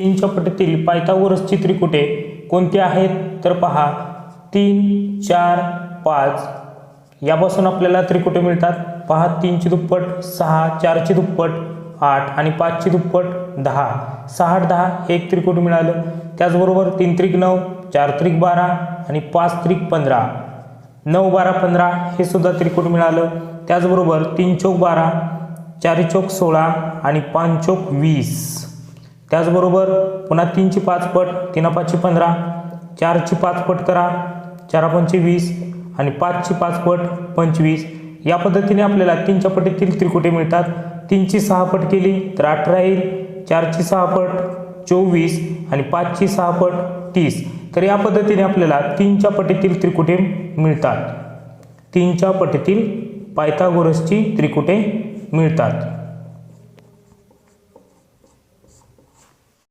तीनच्या पटीतील पायथागोरसची त्रिकुटे कोणती आहेत? तर पहा. तीन चार पाच. यापासून आपल्याला त्रिकुटे मिळतात. पहा तीनची दुप्पट सहा चारची दुप्पट आठ आणि पाचची दुप्पट दहा. सहा आठ दहा हे एक त्रिकुट मिळालं. त्याचबरोबर तीन त्रिक नऊ चार त्रिक बारा आणि पाच त्रिक पंधरा. नऊ बारा पंधरा हे सुद्धा त्रिकुट मिळालं. त्याचबरोबर तीन चौक बारा चार चौक सोळा आणि पाच चौक वीस. त्याचबरोबर पुन्हा तीनची पाच पट तीन पाचशे पंधरा चारची पाच पट करा चार पंचे वीस आणि पाचची पाच पट पंचवीस. या पद्धतीने आपल्याला तीनच्या पटीतील त्रिकुटे मिळतात. तीनची सहा पट केली तर अठरा येईल. चारची सहा पट चोवीस आणि पाचची सहा पट तीस. तर या पद्धतीने आपल्याला तीनच्या पटीतील त्रिकुटे मिळतात. तीनच्या पटीतील पायथागोरसची त्रिकुटे मिळतात.